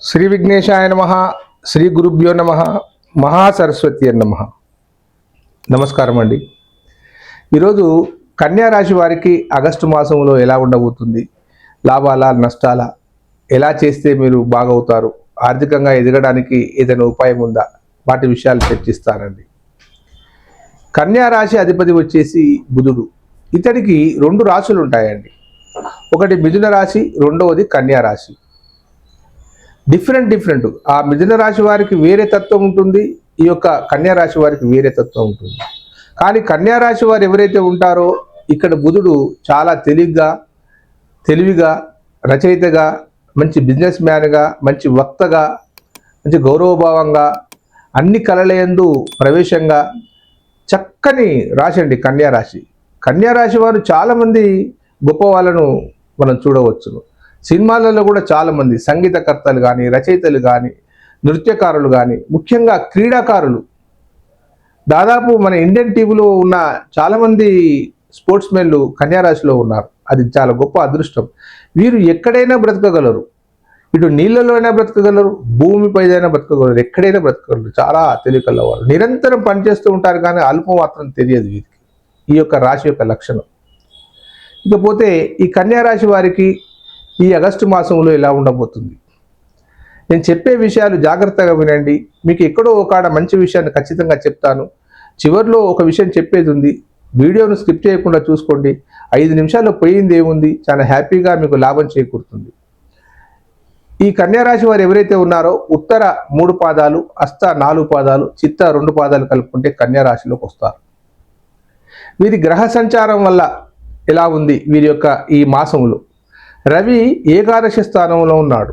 శ్రీ విఘ్నేశాయ నమ శ్రీ గురుభ్యో నమ మహాసరస్వతి నమ. నమస్కారం అండి. ఈరోజు కన్యా రాశి వారికి ఆగస్టు మాసంలో ఎలా ఉండబోతుంది? లాభాల నష్టాల? ఎలా చేస్తే మీరు బాగవుతారు? ఆర్థికంగా ఎదగడానికి ఏదైనా ఉపాయం ఉందా? వాటి విషయాలు చర్చిస్తానండి. కన్యారాశి అధిపతి వచ్చేసి బుధుడు. ఇతడికి రెండు రాశులు ఉంటాయండి ఒకటి మిథున రాశి రెండవది కన్యా రాశి. డిఫరెంట్ డిఫరెంట్ ఆ మిథున రాశి వారికి వేరే తత్వం ఉంటుంది ఈ యొక్క కన్యా రాశి వారికి వేరే తత్వం ఉంటుంది. కానీ కన్యా రాశి వారు ఎవరైతే ఉంటారో ఇక్కడ బుధుడు చాలా తెలివిగా తెలివిగా రచయితగా మంచి బిజినెస్ మ్యాన్గా మంచి వక్తగా మంచి గౌరవభావంగా అన్ని కళలయందు ప్రవేశంగా చక్కని రాశి అండి కన్యా రాశి. కన్యా రాశి వారు చాలామంది గొప్ప వాళ్ళను మనం చూడవచ్చును. సినిమాలలో కూడా చాలామంది సంగీతకర్తలు కానీ రచయితలు కానీ నృత్యకారులు కానీ ముఖ్యంగా క్రీడాకారులు. దాదాపు మన ఇండియన్ టీవీలో ఉన్న చాలామంది స్పోర్ట్స్ మెన్లు కన్యారాశిలో ఉన్నారు. అది చాలా గొప్ప అదృష్టం. వీరు ఎక్కడైనా బ్రతకగలరు. ఇటు నీళ్ళలోనైనా బ్రతకగలరు భూమిపైదైనా బ్రతకగలరు ఎక్కడైనా బ్రతకగలరు. చాలా తెలివికల్ల వారు నిరంతరం పనిచేస్తూ ఉంటారు కానీ అల్పం మాత్రం తెలియదు వీరికి. ఈ యొక్క రాశి యొక్క లక్షణం. ఇకపోతే ఈ కన్యా రాశి వారికి ఈ ఆగస్టు మాసంలో ఎలా ఉండబోతుంది. నేను చెప్పే విషయాలు జాగ్రత్తగా వినండి. మీకు ఎక్కడో ఒక మంచి విషయాన్ని ఖచ్చితంగా చెప్తాను. చివరిలో ఒక విషయం చెప్పేది ఉంది. వీడియోను స్కిప్ చేయకుండా చూసుకోండి. ఐదు నిమిషాల్లో పోయింది ఏముంది? చాలా హ్యాపీగా మీకు లాభం చేకూరుతుంది. ఈ కన్యారాశి వారు ఎవరైతే ఉన్నారో ఉత్తర మూడు పాదాలు అస్త నాలుగు పాదాలు చిత్త రెండు పాదాలు కలుపుకుంటే కన్యారాశిలోకి వస్తారు. వీరి గ్రహ సంచారం వల్ల ఎలా ఉంది? వీరి యొక్క ఈ మాసంలో రవి ఏకాదశి స్థానంలో ఉన్నాడు.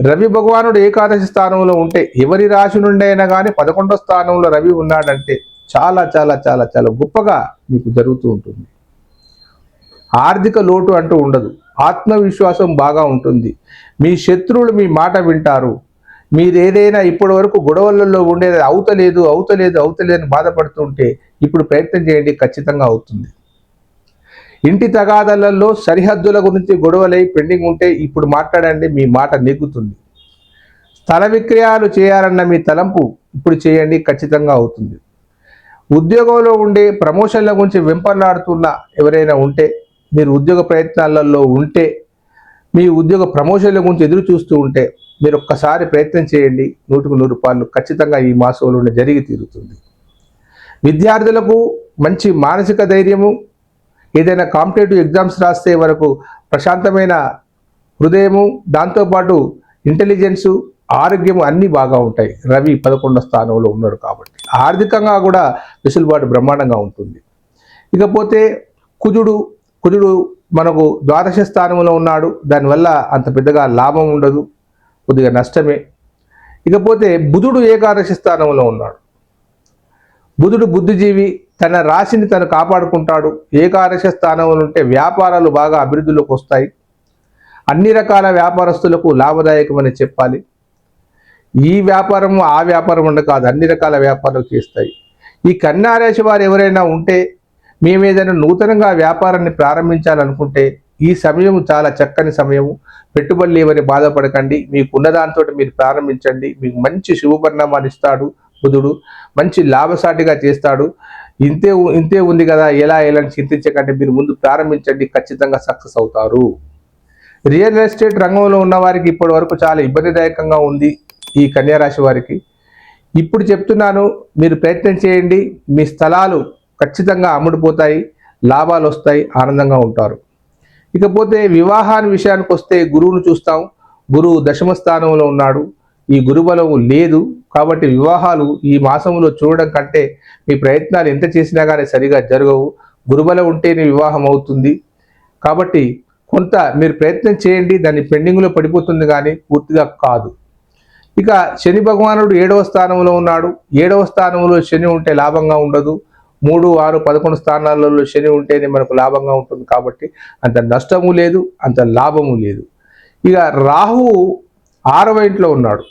రవి భగవానుడు ఏకాదశి స్థానంలో ఉంటే ఎవరి రాశి నుండి అయినా కానీ పదకొండో స్థానంలో రవి ఉన్నాడంటే చాలా చాలా చాలా చాలా గొప్పగా మీకు జరుగుతూ ఉంటుంది. ఆర్థిక లోటు అంటూ ఉండదు. ఆత్మవిశ్వాసం బాగా ఉంటుంది. మీ శత్రువులు మీ మాట వింటారు. మీరు ఏదైనా ఇప్పటి వరకు గొడవలలో ఉండేది అవుతలేదు అవుతలేదు అవుతలేదు అని బాధపడుతుంటే ఇప్పుడు ప్రయత్నం చేయండి ఖచ్చితంగా అవుతుంది. ఇంటి తగాదలలో సరిహద్దుల గురించి గొడవలై పెండింగ్ ఉంటే ఇప్పుడు మాట్లాడండి మీ మాట నెగ్గుతుంది. స్థల విక్రయాలు చేయాలన్న మీ తలంపు ఇప్పుడు చేయండి ఖచ్చితంగా అవుతుంది. ఉద్యోగంలో ఉండే ప్రమోషన్ల గురించి వెంపర్లాడుతున్న ఎవరైనా ఉంటే మీరు ఉద్యోగ ప్రయత్నాలలో ఉంటే మీ ఉద్యోగ ప్రమోషన్ల గురించి ఎదురు చూస్తూ ఉంటే మీరు ఒక్కసారి ప్రయత్నం చేయండి నూటికి నూరు రూపాయలు ఖచ్చితంగా ఈ మాసంలోనే జరిగి తీరుతుంది. విద్యార్థులకు మంచి మానసిక ధైర్యము ఏదైనా కాంపిటేటివ్ ఎగ్జామ్స్ రాస్తే వరకు ప్రశాంతమైన హృదయము దాంతోపాటు ఇంటెలిజెన్సు ఆరోగ్యము అన్నీ బాగా ఉంటాయి. రవి పదకొండో స్థానంలో ఉన్నాడు కాబట్టి. ఆర్థికంగా కూడా వెసులుబాటు బ్రహ్మాండంగా ఉంటుంది. ఇకపోతే కుజుడు కుజుడు మనకు ద్వాదశ స్థానంలో ఉన్నాడు. దానివల్ల అంత పెద్దగా లాభం ఉండదు. కొద్దిగా నష్టమే. ఇకపోతే బుధుడు ఏకాదశి స్థానంలో ఉన్నాడు. బుధుడు బుద్ధిజీవి తన రాశిని తను కాపాడుకుంటాడు. ఏకాదశ స్థానంలో ఉంటే వ్యాపారాలు బాగా అభివృద్ధిలోకి వస్తాయి. అన్ని రకాల వ్యాపారస్తులకు లాభదాయకమని చెప్పాలి. ఈ వ్యాపారం ఆ వ్యాపారం ఉండ కాదు అన్ని రకాల వ్యాపారాలు చేస్తాయి. ఈ కన్యారాశి వారు ఎవరైనా ఉంటే మేము ఏదైనా నూతనంగా వ్యాపారాన్ని ప్రారంభించాలనుకుంటే ఈ సమయం చాలా చక్కని సమయము. పెట్టుబడి లేవని బాధపడకండి. మీకున్న దాంతో మీరు ప్రారంభించండి. మీకు మంచి శుభపరిణామాలు ఇస్తాడు బుధుడు. మంచి లాభసాటిగా చేస్తాడు. ఇంతే ఉ- ఇంతే ఉంది కదా ఎలా ఎలా అని మీరు ముందు ప్రారంభించండి ఖచ్చితంగా సక్సెస్ అవుతారు. రియల్ ఎస్టేట్ రంగంలో ఉన్న వారికి ఇప్పటి వరకు చాలా ఇబ్బందిదాయకంగా ఉంది ఈ కన్యారాశి వారికి. ఇప్పుడు చెప్తున్నాను మీరు ప్రయత్నం చేయండి మీ స్థలాలు ఖచ్చితంగా అమ్ముడుపోతాయి లాభాలు వస్తాయి ఆనందంగా ఉంటారు. ఇకపోతే వివాహాన్ని విషయానికి వస్తే గురువును చూస్తాం గురువు దశమ స్థానంలో ఉన్నాడు. ఈ గురుబలము లేదు కాబట్టి వివాహాలు ఈ మాసంలో చూడడం కంటే మీ ప్రయత్నాలు ఎంత చేసినా కానీ సరిగా జరగవు. గురుబలం ఉంటేనే వివాహం అవుతుంది. కాబట్టి కొంత మీరు ప్రయత్నం చేయండి దాన్ని పెండింగ్లో పడిపోతుంది కానీ పూర్తిగా కాదు. ఇక శని భగవానుడు ఏడవ స్థానంలో ఉన్నాడు. ఏడవ స్థానంలో శని ఉంటే లాభంగా ఉండదు. మూడు ఆరు పదకొండు స్థానాలలో శని ఉంటేనే మనకు లాభంగా ఉంటుంది కాబట్టి అంత నష్టము లేదు అంత లాభము లేదు. ఇక రాహువు ఆరవ ఇంట్లో ఉన్నాడు.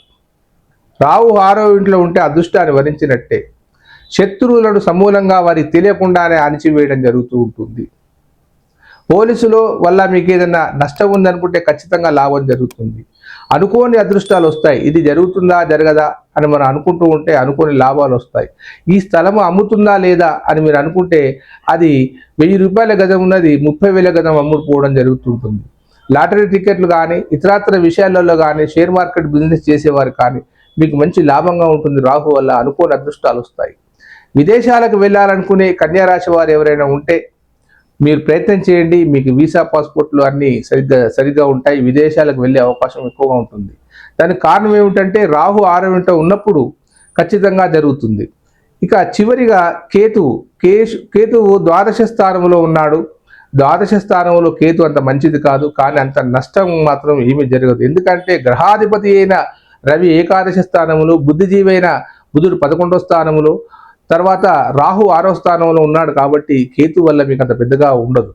రావు ఆరవ ఇంట్లో ఉంటే అదృష్టాన్ని వరించినట్టే. శత్రువులను సమూలంగా వారికి తెలియకుండానే అణిచివేయడం జరుగుతూ ఉంటుంది. పోలీసులో వల్ల మీకు ఏదైనా నష్టం ఉందనుకుంటే ఖచ్చితంగా లాభం జరుగుతుంది. అనుకోని అదృష్టాలు వస్తాయి. ఇది జరుగుతుందా జరగదా అని మనం అనుకుంటూ ఉంటే అనుకోని లాభాలు వస్తాయి. ఈ స్థలము అమ్ముతుందా లేదా అని మీరు అనుకుంటే అది వెయ్యి రూపాయల గజం ఉన్నది ముప్పై వేల గజం అమ్ముడుపోవడం జరుగుతుంటుంది. లాటరీ టికెట్లు కానీ ఇతరాతర విషయాలలో కానీ షేర్ మార్కెట్ బిజినెస్ చేసేవారు కానీ మీకు మంచి లాభంగా ఉంటుంది. రాహు వల్ల అనుకోని అదృష్టాలు వస్తాయి. విదేశాలకు వెళ్ళాలనుకునే కన్యా రాశి వారు ఎవరైనా ఉంటే మీరు ప్రయత్నం చేయండి. మీకు వీసా పాస్పోర్ట్లు అన్నీ సరిగ్గా సరిగ్గా ఉంటాయి. విదేశాలకు వెళ్ళే అవకాశం ఎక్కువగా ఉంటుంది. దానికి కారణం ఏమిటంటే రాహు ఆరవింట ఉన్నప్పుడు ఖచ్చితంగా జరుగుతుంది. ఇక చివరిగా కేతువు కేశు కేతువు ద్వాదశ స్థానంలో ఉన్నాడు. ద్వాదశ స్థానంలో కేతు అంత మంచిది కాదు. కానీ అంత నష్టం మాత్రం ఏమీ జరగదు. ఎందుకంటే గ్రహాధిపతి అయిన రవి ఏకాదశ స్థానములు బుద్ధిజీవి అయిన బుధుడు పదకొండో స్థానములు తర్వాత రాహు ఆరో స్థానంలో ఉన్నాడు కాబట్టి కేతు వల్ల మీకు అంత పెద్దగా ఉండదు.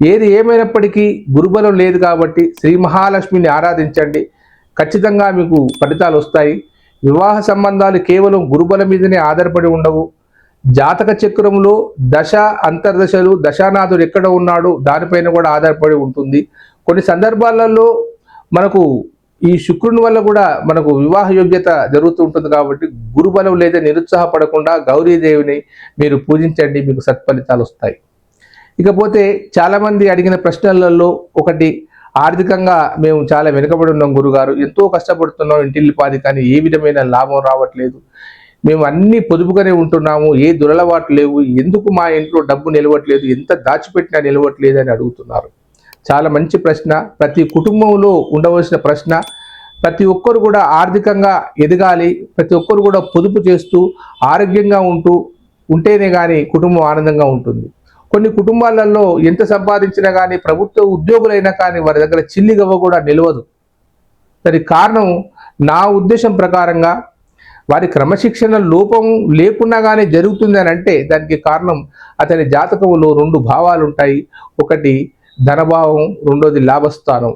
ఏది ఏమైనప్పటికీ గురుబలం లేదు కాబట్టి శ్రీ మహాలక్ష్మిని ఆరాధించండి. ఖచ్చితంగా మీకు ఫలితాలు వస్తాయి. వివాహ సంబంధాలు కేవలం గురుబలం మీదనే ఆధారపడి ఉండవు. జాతక చక్రంలో దశ అంతర్దశలు దశానాథుడు ఎక్కడ ఉన్నాడు దానిపైన కూడా ఆధారపడి ఉంటుంది. కొన్ని సందర్భాలలో మనకు ఈ శుక్రుని వల్ల కూడా మనకు వివాహ యోగ్యత జరుగుతూ ఉంటుంది కాబట్టి గురుబలం లేదా నిరుత్సాహపడకుండా గౌరీదేవిని మీరు పూజించండి మీకు సత్ఫలితాలు వస్తాయి. ఇకపోతే చాలామంది అడిగిన ప్రశ్నలలో ఒకటి ఆర్థికంగా మేము చాలా వెనుకబడి ఉన్నాం గురుగారు ఎంతో కష్టపడుతున్నాం ఇంటిల్లిపాది కానీ ఏ విధమైన లాభం రావట్లేదు. మేము అన్ని పొదుపుగానే ఉంటున్నాము ఏ దురలవాటు లేవు ఎందుకు మా ఇంట్లో డబ్బు నిలవట్లేదు ఎంత దాచిపెట్టినా నిలవట్లేదు అని అడుగుతున్నారు. చాలా మంచి ప్రశ్న. ప్రతి కుటుంబంలో ఉండవలసిన ప్రశ్న. ప్రతి ఒక్కరు కూడా ఆర్థికంగా ఎదగాలి. ప్రతి ఒక్కరు కూడా పొదుపు చేస్తూ ఆరోగ్యంగా ఉంటూ ఉంటేనే కానీ కుటుంబం ఆనందంగా ఉంటుంది. కొన్ని కుటుంబాలలో ఎంత సంపాదించినా కానీ ప్రభుత్వ ఉద్యోగులైనా కానీ వారి దగ్గర చిల్లి గవ్వ కూడా నిలవదు. దానికి కారణం నా ఉద్దేశం ప్రకారంగా వారి క్రమశిక్షణ లోపం లేకున్నా కానీ జరుగుతుంది అని అంటే దానికి కారణం అతని జాతకంలో రెండు భావాలు ఉంటాయి. ఒకటి ధనభావం రెండోది లాభస్థానం.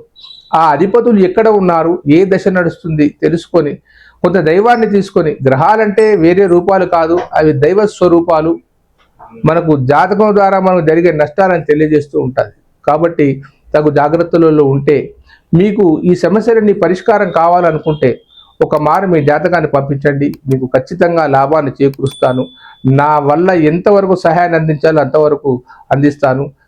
ఆ అధిపతులు ఎక్కడ ఉన్నారు? ఏ దశ నడుస్తుంది? తెలుసుకొని కొంత దైవాన్ని తీసుకొని గ్రహాలంటే వేరే రూపాలు కాదు అవి దైవ స్వరూపాలు. మనకు జాతకం ద్వారా మనకు జరిగే నష్టాలను తెలియజేస్తూ ఉంటుంది. కాబట్టి తగు జాగ్రత్తలలో ఉంటే మీకు ఈ సమస్యలన్నీ పరిష్కారం కావాలనుకుంటే ఒక మారు మీ జాతకాన్ని పంపించండి. మీకు ఖచ్చితంగా లాభాన్ని చేకూరుస్తాను. నా వల్ల ఎంతవరకు సహాయాన్ని అందించాలో అంతవరకు అందిస్తాను.